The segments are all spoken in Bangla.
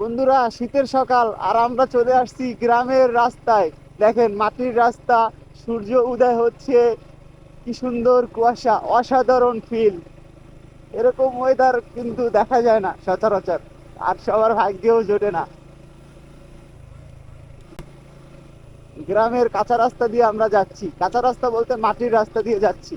বন্ধুরা, শীতের সকাল আর আমরা চলে আসছি গ্রামের রাস্তায়। দেখেন, মাটির রাস্তা, সূর্য উদয় হচ্ছে। কি সুন্দর কুয়াশা, অসাধারণ ফিল এরকম ওয়েদার কিন্তু দেখা যায় না সচরাচর, আর সবার ভাগ্যেও জোটে না। গ্রামের কাঁচা রাস্তা দিয়ে আমরা যাচ্ছি। কাঁচা রাস্তা বলতে মাটির রাস্তা দিয়ে যাচ্ছি।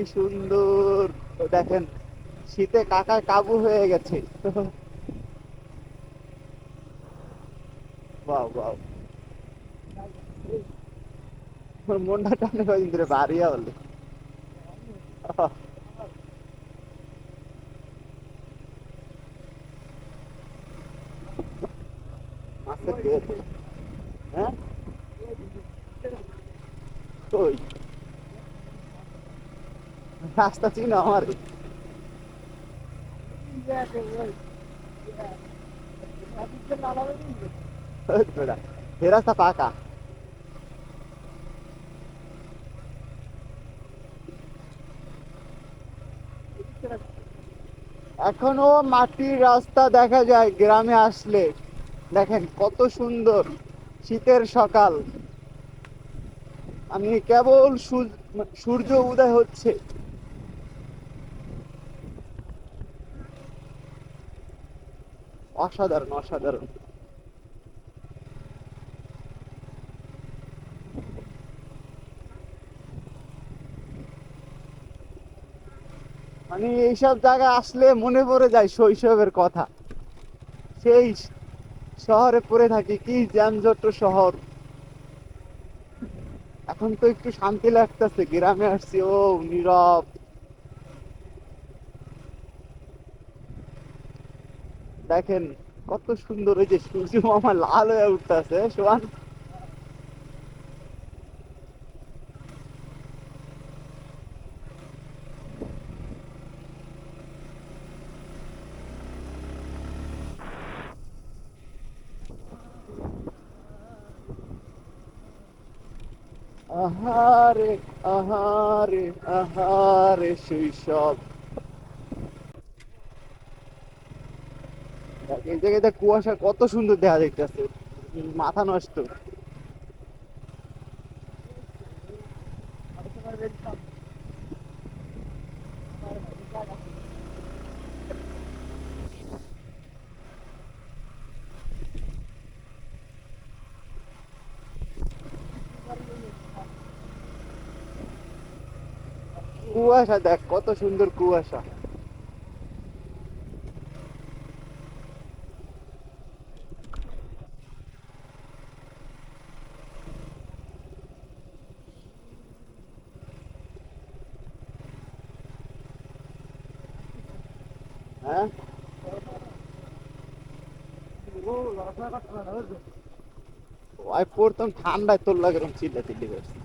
কি সুন্দর। দেখেন শীতে কাকায় কাবু হয়ে গেছে। মনটা টানে হ্যাঁ? কই? রাস্তা চিনো আমার। এ রাস্তা এখনও মাটির রাস্তা দেখা যায় গ্রামে আসলে। দেখেন কত সুন্দর শীতের সকাল। আমি কেবল সূর- সূর্য উদয় হচ্ছে। অসাধারণ অসাধারণ। মানে এইসব জায়গায় আসলে মনে পড়ে যায় শৈশবের কথা। সেই শহরে পড়ে থাকি, কি যানজট শহর। এখন তো একটু শান্তি লাগতেছে, গ্রামে আসছি, ও নীরব। দেখেন কত সুন্দর যে সূর্য মামা লাল হয়ে উঠতেছে সোয়ান আহারে আহারে আহারে শৈশব দেখ, এই জায়গাতে কুয়াশা কত সুন্দর দেখা যাইতেছে। মাথা নষ্ট। কুয়াশা দেখ কত সুন্দর কুয়াশা। হ্যাঁ? ওই পড়তাম ঠান্ডায় তোর লাগে চিল্লা চিল্লি করছে।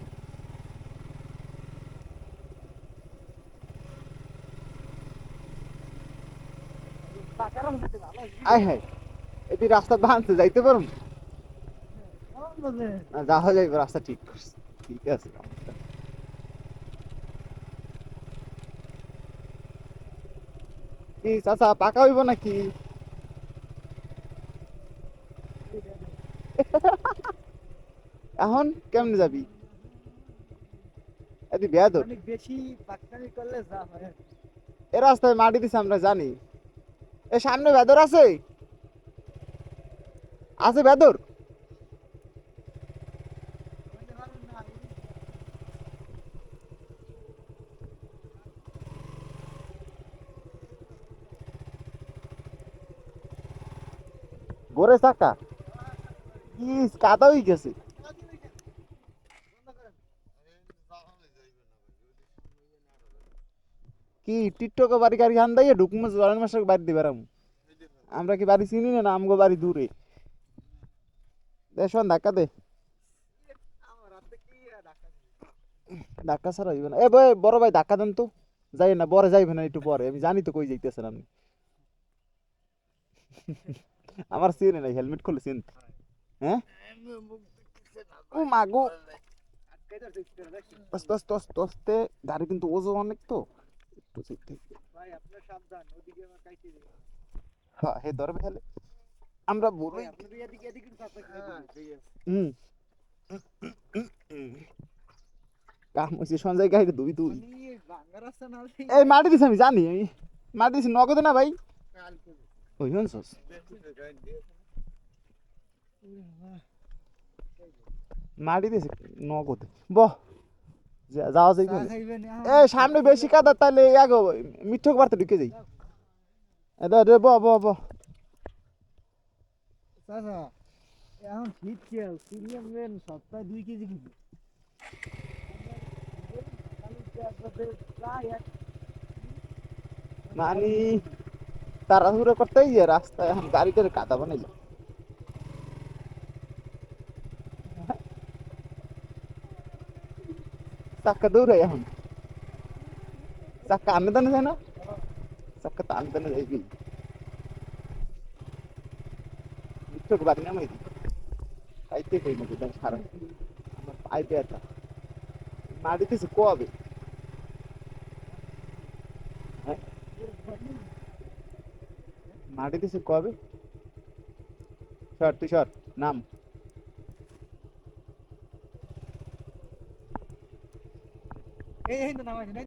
আয় হায় এটি রাস্তা ভাঙতে যাইতে পারুম না? যাওয়া যাইবে, রাস্তা ঠিক করছে। ঠিক আছে। কি চাচা পাকা হইব নাকি? এখন কেমনে যাবি? এদি বেয়াদর অনেক বেশি বাটকারি করলে যা হয় এ রাস্তায় মাটি দিছে আমরা জানি। এ সামনে বেদর আছে? আছে বেদর গোরে চাকা। কি কাদা হয়ে গেছে। কি, টিকটকে বাড়ি গাড়ি হান দাইয়ে ঢুকুমো জলের মাসে বাড়ি দিবে রাম আমরা কি বাড়ি চিনি না আমগো বাড়ি দূরে? দে, শোন, ধাক্কা দে। ধাক্কা ছাড়া হইবে না। এ ভাই, বড় ভাই, ধাক্কা দেন তো। যাই না পরে যাইবে না, একটু পরে। আমি জানি তো কই যাইতেছেন আপনি। আমার চিনে নাই হেলমেট খুলে চিন হ্যাঁ? ও আস্তে আস্তে আস্তে আস্তে গাড়ি কিন্তু ওজন অনেক তো। একটু ভাই আপনার সাবধান ওদিকে আমার কাইতে হ্যাঁ হে ধরবে আমরা এদিকে এদিকে হুম। কাম হয়েছে সঞ্জয় গাড়ি দুই দুই। মানে এই মাটি দিছি আমি জানি আমি। মাটি দিছি নগদে না ভাই? ওই শুনছস মাটি দিছি নগদে বহ যা- যাওয়া যাই এই সামনে বেশি কাদা তাহলে আগো মিঠক বাড়তে ঢুকে যাই এ দে ব ব ব এখন শীতকাল সিরিয়াম মেন সপ্তাহে দুই কেজি খেতে মানে তাড়াহুড়ো করতে গিয়ে রাস্তায় এখন গাড়িতে কাদা বানাইল। চাক্কা দৌড়াই এখন। চাক্কা আনে দানে যায় না? চাক্কা তো আনে দানে যাই মিঠক বাড়ি নামাই দি খাইতে কই নাকি তাই সারা। আমার পায়ে ব্যথা। মাটিতে মাটি দিছে কবে? সর তুই সর নাম। এই এই তো নামাজ